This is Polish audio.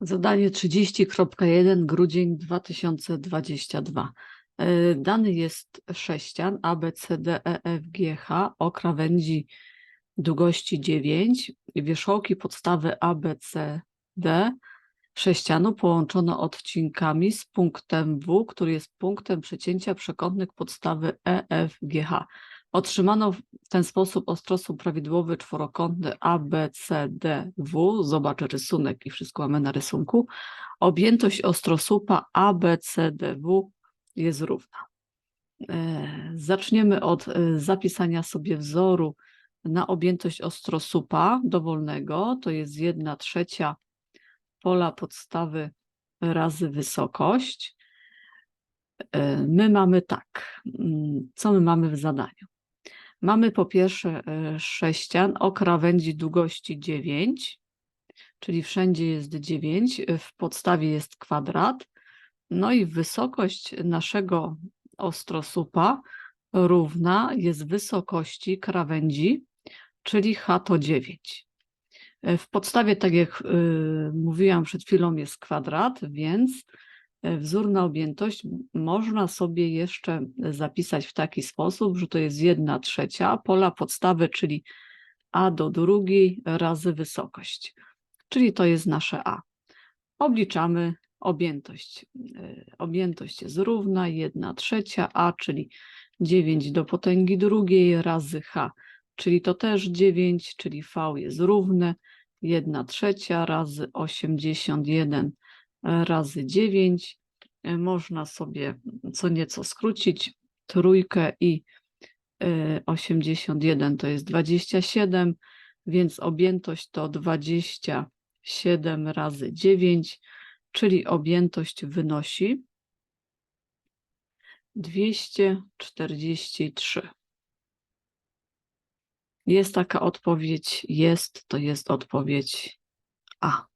Zadanie 30.1 grudzień 2022. E, Dany jest sześcian A, B, C, D, E, F, G, H o krawędzi długości 9. Wierzchołki podstawy A, B, C, D sześcianu połączono odcinkami z punktem W, który jest punktem przecięcia przekątnych podstawy E, F, G, H. Otrzymano w ten sposób ostrosłup prawidłowy czworokątny A, B, C, D, W. Zobaczę rysunek i wszystko mamy na rysunku. Objętość ostrosłupa A, B, C, D, W jest równa. E, Zaczniemy od e, zapisania sobie wzoru na objętość ostrosłupa dowolnego. To jest 1 trzecia pola podstawy razy wysokość. E, My mamy tak. mm, Co my mamy w zadaniu? Mamy po pierwsze e, sześcian o krawędzi długości 9, czyli wszędzie jest 9, e, w podstawie jest kwadrat. No i wysokość naszego ostrosłupa równa jest wysokości krawędzi, czyli h to 9. E, W podstawie, tak jak y, mówiłam przed chwilą, jest kwadrat, więc wzór na objętość można sobie jeszcze zapisać w taki sposób, że to jest 1 trzecia pola podstawy, czyli a do drugiej razy wysokość, czyli to jest nasze a. Obliczamy objętość. E, Objętość jest równa 1 trzecia a, czyli 9 do potęgi drugiej razy h, czyli to też 9, czyli v jest równe 1 trzecia razy 81 razy 9. E, Można sobie co nieco skrócić trójkę i e, 81 to jest 27, więc objętość to 27 razy 9, czyli objętość wynosi 243. Jest taka odpowiedź? Jest, to jest odpowiedź A.